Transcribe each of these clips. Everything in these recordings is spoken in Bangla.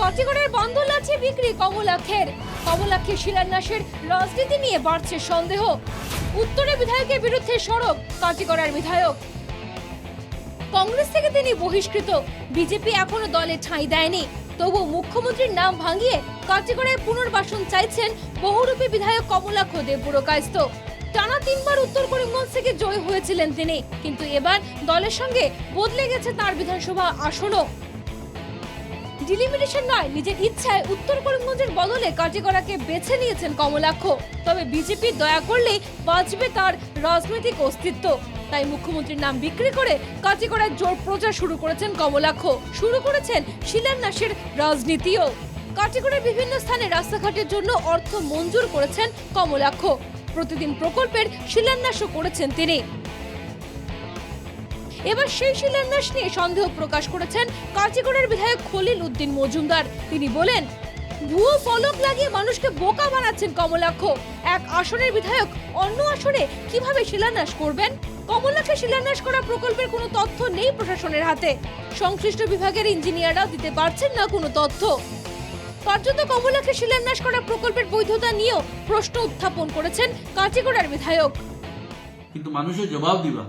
কচিগড়ের বন্ধল আছে বিক্রি কমলাক্ষের। কমলাক্ষের শিলান্যাসের রাজনীতি নিয়ে বাড়ছে সন্দেহ। উত্তরে বিধায়কের বিরুদ্ধে সরব কাটিগড়ার বিধায়ক। কংগ্রেস থেকে তিনি বহিষ্কৃত। বিজেপি এখনও দলে ঠাঁই দেয়নি। তবু মুখ্যমন্ত্রীর নাম ভাঙিয়ে কাটিগড়ায় পুনর্বাসন চাইছেন বহুরূপী বিধায়ক কমলাক্ষ দেবপুরকায়স্ত টানা তিনবার উত্তর করিমগঞ্জ থেকে জয় হয়েছিলেন তিনি। কিন্তু এবার দলের সঙ্গে বদলে গেছে তার বিধানসভা আসনও। ডিলিমিটেশন নয়, নিজের ইচ্ছায় উত্তর করিমগঞ্জের বদলে কাটিগড়াকে বেছে নিয়েছেন কমলাক্ষ। তবে বিজেপি দয়া করলেই বাঁচবে তার রাজনৈতিক অস্তিত্ব। তাই মুখ্যমন্ত্রীর নাম বিক্রি করে কাটিগড়ায় জোর প্রচার শুরু করেছেন কমলাক্ষ। শুরু করেছেন শিলান্যাসের রাজনীতিও। কাটিগড়ার বিভিন্ন স্থানে রাস্তাঘাটের জন্য অর্থ মঞ্জুর করেছেন কমলাক্ষ। প্রতিদিন প্রকল্পের শিলান্যাসও করেছেন তিনি। এবার সেই শিলান্যাস নিয়ে সন্দেহ প্রকাশ করেছেন কার্যকরের বিধায়ক খলিল উদ্দিন মজুমদার। তিনি বলেন, ভুয়ো ফলক লাগিয়ে মানুষকে বোকা বানাচ্ছেন কমলাক্ষ। এক আসনের বিধায়ক অন্য আসনে কীভাবে শিলান্যাস করবেন? কমলাক্ষে শিলান্যাস করা প্রকল্পের কোনো তথ্য নেই প্রশাসনের হাতে। সংশ্লিষ্ট বিভাগের ইঞ্জিনিয়াররাও দিতে পারছেন না কোনো তথ্য। কার্যত কমলাক্ষে শিলান্যাস করা প্রকল্পের বৈধতা নিয়েও প্রশ্ন উত্থাপন করেছেন কাটিগড়ার বিধায়ক। কিন্তু মানুষের জবাব দিবা।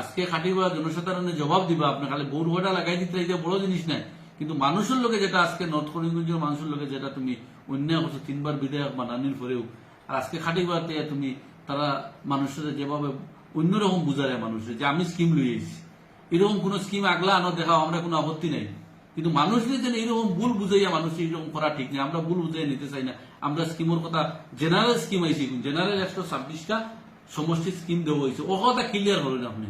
আজকে খাটিবা জনসাধারণের জবাব দিবা, আপনি খালি বউর ঘটা লাগাই দিতে, এটা বড় জিনিস নাই। কিন্তু মানুষের লোকে যেটা আজকে নর্থ করিমগঞ্জের মানুষের লোকে যেটা তুমি অন্যায় করছ, তিনবার বিধায়ক বানানির পরেও, আর আজকে খাটিবাতে তুমি তারা মানুষের যেভাবে অন্যরকম বুঝায় মানুষের, যে আমি স্কিম লইয়েছি এরকম কোন স্কিম আগলা আনো দেখাও আমরা কোনো আপত্তি নাই। কিন্তু মানুষের যেন এইরকম ভুল বুঝাইয়া মানুষ এইরকম করা ঠিক নেই, আমরা ভুল বুঝাই নিতে চাই না। আমরা স্কিমের কথা জেনারেল স্কিম আইছি জেনারেল একশো ছাব্বিশটা সমষ্টি স্কিম দেওয়া হয়েছে ও কথা ক্লিয়ার করেন আপনি।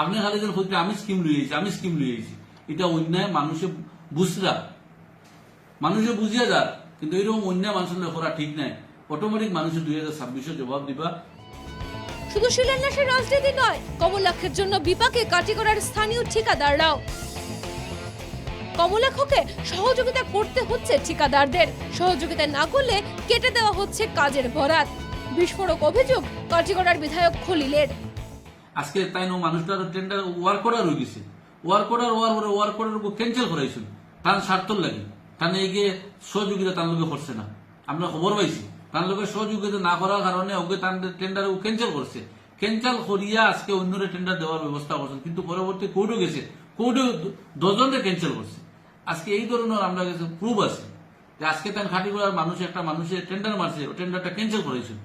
আপনি খালি যেন হচ্ছে আমি স্কিম লইয়েছি আমি স্কিম লইয়েছি এটা অন্যায় মানুষে বুঝরা মানুষে বুঝিয়া যা কিন্তু এরকম অন্যায় মানুষের করা ঠিক নাই। অটোমেটিক মানুষের দুই হাজার ছাব্বিশে জবাব দিবা। শুধু শিলান্যাসের রাজনীতি নয়, কমলাক্ষের জন্য বিপাকে কাটি করার স্থানীয় ঠিকাদাররাও। কমলাক্ষকে সহযোগিতা করতে হচ্ছে ঠিকাদারদের। সহযোগিতা না করলে কেটে দেওয়া হচ্ছে কাজের বরাত। বিস্ফোরক অভিযোগ কাটিগড়ার বিধায়ক খলিলের। আজকে তাই নো মানুষটার টেন্ডার ওয়ার করার হয়ে গেছে। ওয়ার করার, ওয়ার পরে ওয়ার করার উপর ক্যান্সেল করাইছিল। তার স্বার্থর লাগে। তার এগিয়ে সহযোগিতা তার লোকে করছে না। আমরা খবর পাইছি। তার লোকে সহযোগিতা না করার কারণে ওকে তার টেন্ডার ক্যান্সেল করছে। ক্যান্সেল করিয়া আজকে অন্যরে টেন্ডার দেওয়ার ব্যবস্থা করছে। কিন্তু পরবর্তী কোর্টও গেছে। কোর্টে দশজনকে ক্যান্সেল করছে। আজকে এই ধরনের আমরা কাছে প্রুফ আছে। যে আজকে তার খাটি করার মানুষ একটা মানুষের টেন্ডার মারছে, ও টেন্ডারটা ক্যান্সেল করেছিল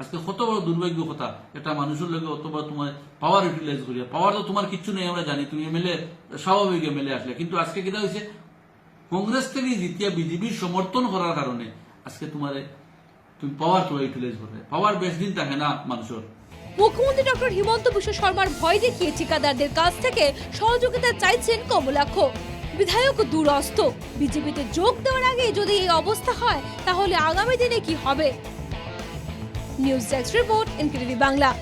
আজকে কত বড় দুর্ভাগ্য কথা। একটা মানুষের লোকে অত বড় তোমার পাওয়ার ইউটিলাইজ করিয়া পাওয়ার তো তোমার কিচ্ছু নেই, আমরা জানি, তুমি এমএলএ স্বাভাবিক এমএলএ আসলে। কিন্তু আজকে কিনা হয়েছে কংগ্রেস থেকে জিতিয়া বিজেপির সমর্থন করার কারণে আজকে তোমার তুমি পাওয়ার তো ইউটিলাইজ করবে। পাওয়ার বেশ দিন থাকে না মানুষের। মুখ্যমন্ত্রী ডক্টর হিমন্ত বিশ্ব শর্মার ভয় দেখিয়ে ঠিকাদারদের কাছ থেকে সহযোগিতা চাইছেন কমলাক্ষ। বিধায়ক দুরস্ত। বিজেপিতে যোগ দেওয়ার আগে যদি এই অবস্থা হয়, তাহলে আগামী দিনে কি হবে? News desk report in Bangla